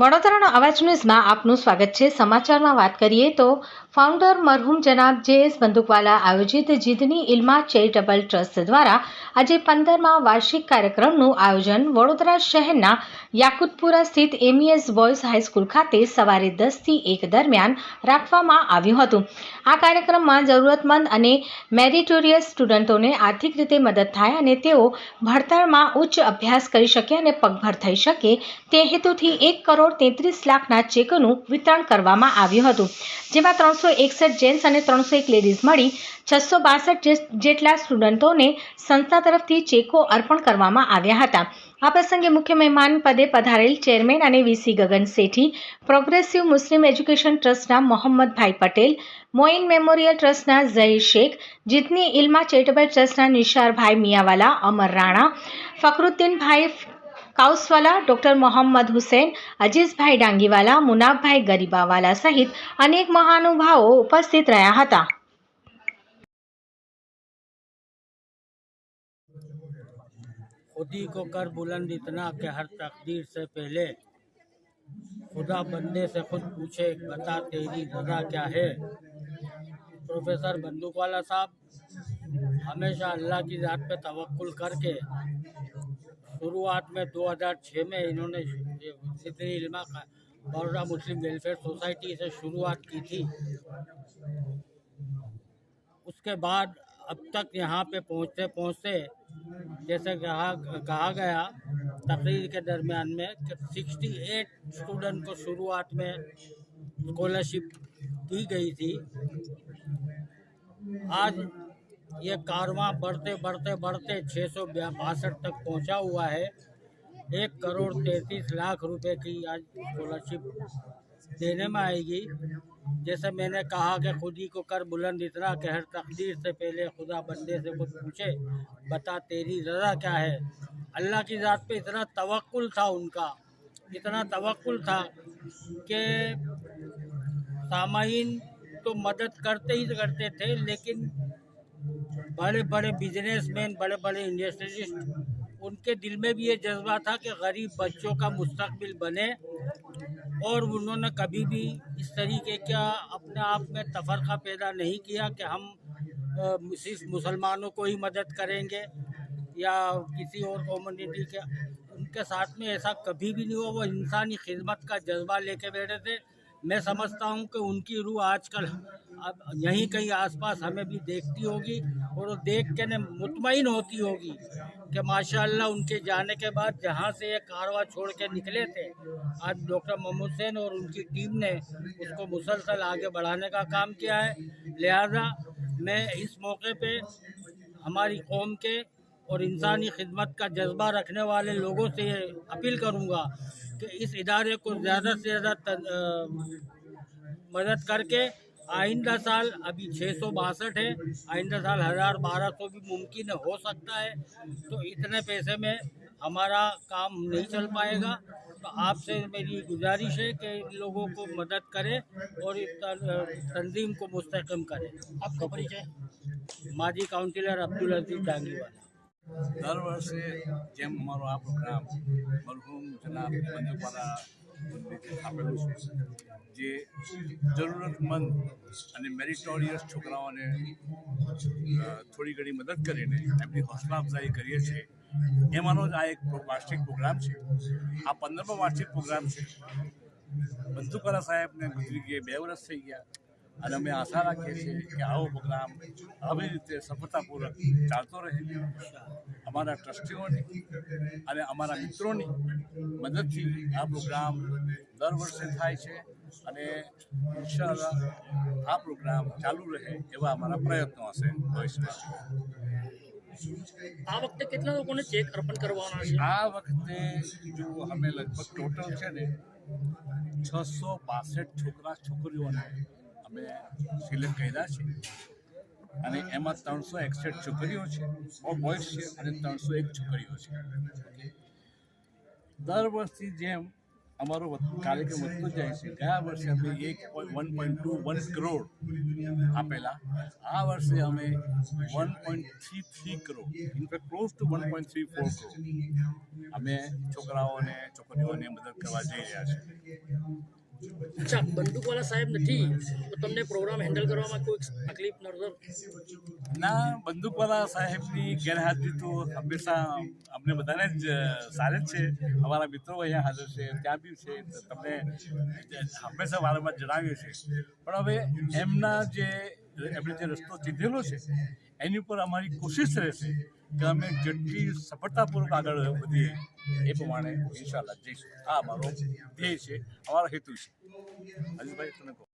વડોદરાનો અવાજ ન્યૂઝમાં આપનું સ્વાગત છે. સમાચારમાં વાત કરીએ તો ફાઉન્ડર મરહુમ જનાબ જે એસ બંદૂકવાલા આયોજિત જીદની ઇલ્મા ચેરિટેબલ ટ્રસ્ટ દ્વારા આજે પંદરમાં વાર્ષિક કાર્યક્રમનું આયોજન વડોદરા શહેરના યાકુતપુરા સ્થિત એમઈએસ બોયઝ હાઈસ્કૂલ ખાતે સવારે દસથી એક દરમિયાન રાખવામાં આવ્યું હતું. આ કાર્યક્રમમાં જરૂરતમંદ અને મેરિટોરિયસ સ્ટુડન્ટોને આર્થિક રીતે મદદ થાય અને તેઓ ભણતરમાં ઉચ્ચ અભ્યાસ કરી શકે અને પગભર થઈ શકે. તે હેતુથી એક કરોડ તેત્રીસ લાખના ચેકોનું વિતરણ કરવામાં આવ્યું હતું. જેમાં ત્રણસો એકસઠ જેન્ટ્સ અને ત્રણસો એક લેડીઝ મળી, છસો બાસઠ જેટલા સ્ટુડન્ટોને સંસ્થા તરફથી ચેકો અર્પણ કરવામાં આવ્યા હતા. આ પ્રસંગે મુખ્ય મહેમાન પદે પધારેલ ચેરમેન અને VC Gagan Sethi, progressive Muslim education ટ્રસ્ટના મોહમ્મદભાઈ પટેલ, મોઇન મેમોરિયલ ટ્રસ્ટના ઝહીર શેખ, જીતની ઇલ્મા ચેરિટેબલ ટ્રસ્ટના નિશારભાઈ મિયાવાલા, અમર રાણા, ફખરુદ્દીનભાઈ કાઉસવાલા ડૉક્ટર મોહમ્મદ હુસેન અજીઝભાઈ ડાંગીવાલા મુનાફભાઈ ગરીબાવાલા સહિત અનેક મહાનુભાવો ઉપસ્થિત રહ્યા હતા خودی کو کر بلند اتنا کہ ہر تقدیر سے پہلے خدا بندے سے خود پوچھے، بتا تیری رضا کیا ہے؟ پروفیسر بندوق والا صاحب، ہمیشہ اللہ کی ذات پہ توکل کر کے شروعات میں دو ہزار چھ میں انہوں نے صدری علما کا مسلم ویلفیئر سوسائٹی سے شروعات کی تھی۔ اس کے بعد اب تک یہاں پہ پہنچتے پہنچتے جیسے کہا کہا گیا تقریر کے درمیان میں سکسٹی ایٹ اسٹوڈنٹ کو شروعات میں اسکالرشپ دی گئی تھی۔ آج یہ کارواں بڑھتے بڑھتے بڑھتے چھ سو باسٹھ تک پہنچا ہوا ہے۔ ایک کروڑ تینتیس لاکھ روپے کی آج اسکالرشپ دینے میں آئے گی۔ جیسے میں نے کہا کہ خود ہی کو کر بلند اتنا کہ ہر تقدیر سے پہلے خدا بندے سے کچھ پوچھے، بتا تیری رضا کیا ہے؟ اللہ کی ذات پہ اتنا توقل تھا ان کا، اتنا توقل تھا کہ سامعین تو مدد کرتے ہی کرتے تھے، لیکن بڑے بڑے بزنس مین بڑے بڑے انڈسٹریلسٹ ان کے دل میں بھی یہ جذبہ تھا کہ غریب بچوں کا مستقبل بنے۔ اور انہوں نے کبھی بھی اس طریقے کا اپنے آپ میں تفرقہ پیدا نہیں کیا کہ ہم صرف مسلمانوں کو ہی مدد کریں گے یا کسی اور کمیونٹی کے۔ ان کے ساتھ میں ایسا کبھی بھی نہیں ہوا، وہ انسانی خدمت کا جذبہ لے کے بیٹھے تھے۔ میں سمجھتا ہوں کہ ان کی روح آج کل اب یہیں کہیں آس پاس ہمیں بھی دیکھتی ہوگی اور وہ دیکھ کے مطمئن ہوتی ہوگی کہ ماشاءاللہ ان کے جانے کے بعد جہاں سے یہ کاروا چھوڑ کے نکلے تھے، آج ڈاکٹر محمود حسین اور ان کی ٹیم نے اس کو مسلسل آگے بڑھانے کا کام کیا ہے۔ لہذا میں اس موقع پہ ہماری قوم کے اور انسانی خدمت کا جذبہ رکھنے والے لوگوں سے یہ اپیل کروں گا کہ اس ادارے کو زیادہ سے زیادہ مدد کر کے آئندہ سال ابھی چھ سو باسٹھ ہے آئندہ سال ہزار بارہ سو بھی ممکن ہو سکتا ہے۔ تو اتنے پیسے میں ہمارا کام نہیں چل پائے گا۔ تو آپ سے میری گزارش ہے کہ ان لوگوں کو مدد کرے اور تنظیم کو مستحکم کرے آپ کا پریچے؟ ماجی کاؤنسلر عبدالعزیز ڈانگی والا۔ દર વર્ષે જેમ અમારો આ પ્રોગ્રામ મરહુમ જનાબ મંદિરે સ્થાપેલું છે, જે જરૂરતમંદ અને મેરિટોરિયસ છોકરાઓને થોડી ઘણી મદદ કરીને એમની હોસલા અફઝાઈ કરીએ છીએ. એમાંનો જ આ એક વાર્ષિક પ્રોગ્રામ છે. આ પંદરમો વાર્ષિક પ્રોગ્રામ છે. બંદૂકવાલા સાહેબને ગુજરી ગયે, બે વર્ષ થઈ ગયા. અને અમે આશા રાખીએ છીએ કે આવો પ્રોગ્રામ આવી રીતે સફળતાપૂર્વક ચાલતો રહે. અમારા ટ્રસ્ટીઓની અને અમારા મિત્રોની મદદથી આ પ્રોગ્રામ દર વર્ષે થાય છે અને ઇન્શાલ્લાહ આ પ્રોગ્રામ ચાલુ રહે એવા અમારા પ્રયત્નો હશે. ભવિષ્યમાં આ વખતે કેટલા લોકોને ચેક અર્પણ કરવાના છે? આ વખતે જો અમે લગભગ ટોટલ છે ને છસો બાસઠ છોકરા છોકરીઓને અમે સિલેક્ટ કર્યા છે અને એમાં ત્રણસો એકસઠ છોકરીઓ છે. બોયઝ છે અને ત્રણસો એક છોકરીઓ છે. દર વર્ષથી જેમ અમારો કાર્યક્રમ વધતો જાય છે, ગયા વર્ષે અમે એક one point two one crore આપેલા. આ વર્ષે અમે one point three three crore in fact close to one point three four crore અમે છોકરાઓને, છોકરીઓને મદદ કરવા જઈ રહ્યા છીએ. અચ્છા બંદૂકવાલા સાહેબ નથી. તો તમને પ્રોગ્રામ હેન્ડલ કરવામાં કોઈ તકલીફ નડતો ના બંદૂકવાલા સાહેબની ગેરહાજરી તો હંમેશા અમને બધાને જ સારી જ છે. અમારા મિત્રો અહીંયા હાજર છે, ત્યાં બી છે. તમને હંમેશા વારંવાર જણાવ્યું છે પણ હવે એમના જે એમણે જે રસ્તો ચીધેલો છે, એની ઉપર અમારી કોશિશ રહેશે કે અમે જેટલી સફળતાપૂર્વક આગળ વધીએ એ પ્રમાણે ઇન્શાલ્લાહ જઈશું. આ અમારો ધ્યેય છે, અમારો હેતુ છે. હજીભાઈ તમે કહો.